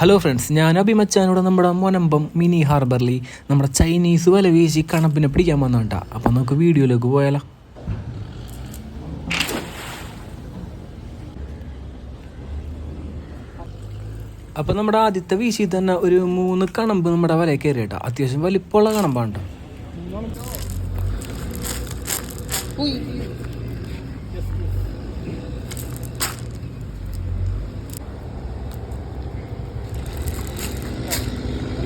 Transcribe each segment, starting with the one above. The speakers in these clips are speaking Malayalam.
ഹലോ ഫ്രണ്ട്സ് ഞാൻ അഭിമച്ചാനോട് നമ്മുടെ മൊനമ്പം മിനി ഹാർബറിൽ നമ്മുടെ ചൈനീസ് വല വീശി കണപ്പിനെ പിടിക്കാൻ വന്നോണ്ടാ അപ്പം നമുക്ക് വീഡിയോയിലേക്ക് പോയാലോ? അപ്പം നമ്മുടെ ആദ്യത്തെ വീശി തന്നെ ഒരു മൂന്ന് കണമ്പ് നമ്മുടെ വല കയറി കേട്ടോ അത്യാവശ്യം വലിപ്പമുള്ള കണമ്പാണ് കേട്ടോ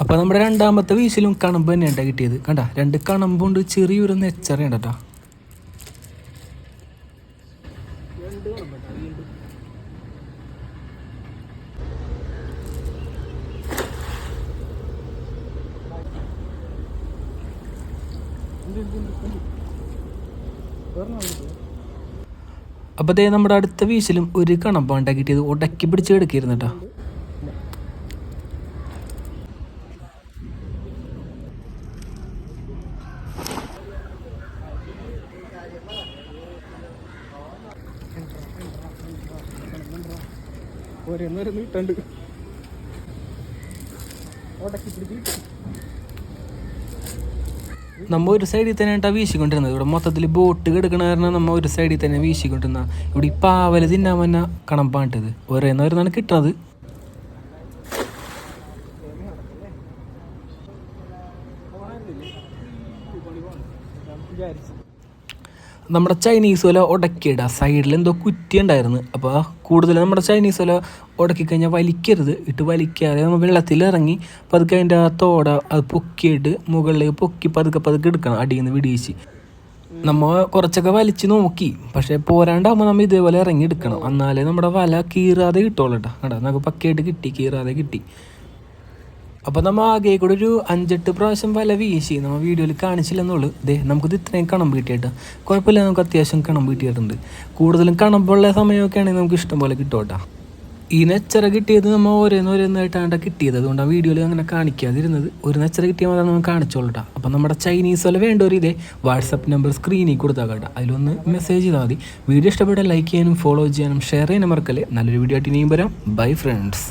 അപ്പോൾ നമ്മുടെ രണ്ടാമത്തെ വീശിലും കണമ്പ് തന്നെയാണ് കിട്ടിയത്. കണ്ട രണ്ട് കണമ്പുണ്ട് ചെറിയൊരു നെച്ചറയുണ്ട് കേട്ടോ അപ്പോൾ ദേ നമ്മുടെ അടുത്ത വീശിലും ഒരു കണമ്പാണ് കിട്ടിയത്. ഉടക്കി പിടിച്ച് കിടക്കിയിരുന്നു കേട്ടോ ഇട്ടുണ്ട് ഉടക്കി പിടിച്ച് നമ്മ ഒരു സൈഡിൽ തന്നെ കേട്ടാ വീശിക്കൊണ്ടിരുന്നത്. ഇവിടെ മൊത്തത്തിൽ ബോട്ട് കിടക്കണ കാരണം നമ്മ ഒരു സൈഡിൽ തന്നെ വീശിക്കൊണ്ടിരുന്ന ഇവിടെ ഈ പാവൽ തിന്നാൻ വന്ന കണമ്പാണിട്ടത് നേരുന്നാണ് കിട്ടണത്. വിചാരിച്ചു നമ്മുടെ ചൈനീസ് വില ഉടക്കിയിട സൈഡിൽ എന്തോ കുറ്റി ഉണ്ടായിരുന്നു അപ്പോൾ കൂടുതൽ നമ്മുടെ ചൈനീസ് വില ഉടക്കി കഴിഞ്ഞാൽ വലിക്കരുത്. ഇട്ട് വലിക്കാതെ നമ്മൾ വെള്ളത്തിൽ ഇറങ്ങി പതുക്കെ അതിന്റെ ആ തോട അത് പൊക്കിയിട്ട് മുകളിലേക്ക് പൊക്കി പതുക്കെ പതുക്കെ എടുക്കണം അടിയിൽ നിന്ന് വിടിയിച്ച് നമ്മൾ കുറച്ചൊക്കെ വലിച്ചു നോക്കി. പക്ഷേ പോരാണ്ടാകുമ്പോൾ നമ്മൾ ഇതേപോലെ ഇറങ്ങി എടുക്കണം. എന്നാലേ നമ്മുടെ വല കീറാതെ കിട്ടുള്ളൂ കേട്ടോ കേട്ടോ നമുക്ക് പക്കയായിട്ട് കിട്ടി കീറാതെ കിട്ടി. അപ്പോൾ നമ്മൾ ആകെ കൂടെ ഒരു അഞ്ചെട്ട് പ്രാവശ്യം വല വീശി. നമ്മ വീഡിയോയിൽ കാണിച്ചില്ലെന്നുള്ളൂ. ദേ നമുക്കിത് ഇത്രയും കണമ്പ് കിട്ടിയിട്ട് കുഴപ്പമില്ല നമുക്ക് അത്യാവശ്യം കണമ്പ് കിട്ടിയിട്ടുണ്ട് കൂടുതലും കണമ്പുള്ള സമയമൊക്കെ ആണെങ്കിൽ നമുക്ക് ഇഷ്ടം പോലെ ഈ നെച്ചറ കിട്ടിയത് നമ്മൾ ഓരോന്ന് ഓരോന്നായിട്ടാണ് കിട്ടിയത്. അതുകൊണ്ടാണ് വീഡിയോയിൽ അങ്ങനെ കാണിക്കാതിരുന്നത്. ഒരു നെച്ചറ കിട്ടിയാൽ മാത്രം നമ്മൾ കാണിച്ചോളൂ കേട്ടോ അപ്പം നമ്മുടെ ചൈനീസ് വല വേണ്ടവർ ഇതേ വാട്സപ്പ് നമ്പർ സ്ക്രീനിൽ കൊടുത്താൽ കേട്ടോ അതിലൊന്ന് മെസ്സേജ് ചെയ്താൽ മതി. വീഡിയോ ഇഷ്ടപ്പെട്ട ലൈക്ക് ചെയ്യാനും ഫോളോ ചെയ്യാനും ഷെയർ ചെയ്യാനും മറക്കല്ലേ. നല്ലൊരു വീഡിയോ ആയിട്ട് ഇനിയും വരാം. Bye friends.